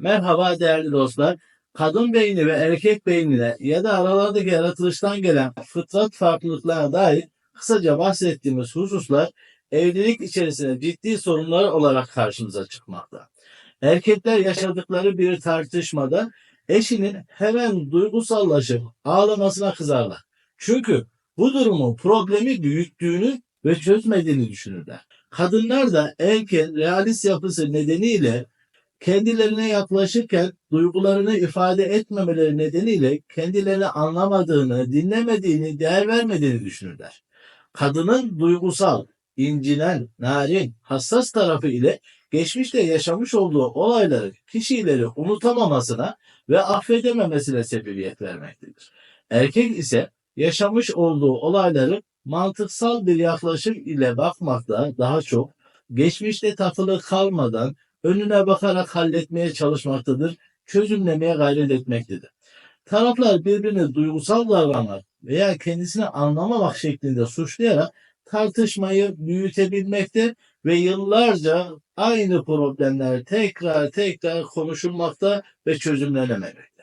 Merhaba değerli dostlar. Kadın beyni ve erkek beynine ya da aralardaki yaratılıştan gelen fıtrat farklılıklarına dair kısaca bahsettiğimiz hususlar evlilik içerisinde ciddi sorunlar olarak karşımıza çıkmakta. Erkekler yaşadıkları bir tartışmada eşinin hemen duygusallaşıp ağlamasına kızarlar. Çünkü bu durumun problemi büyüttüğünü ve çözmediğini düşünürler. Kadınlar da erken realist yapısı nedeniyle kendilerine yaklaşırken duygularını ifade etmemeleri nedeniyle kendilerini anlamadığını, dinlemediğini, değer vermediğini düşünürler. Kadının duygusal, incinen, narin, hassas tarafı ile geçmişte yaşamış olduğu olayları, kişileri unutamamasına ve affedememesine sebebiyet vermektedir. Erkek ise yaşamış olduğu olayları mantıksal bir yaklaşım ile bakmakta daha çok geçmişte takılı kalmadan önüne bakarak halletmeye çalışmaktadır, çözümlemeye gayret etmektedir. Taraflar birbirini duygusal davranmak veya kendisini anlamamak şeklinde suçlayarak tartışmayı büyütebilmekte ve yıllarca aynı problemler tekrar tekrar konuşulmakta ve çözümlenememekte.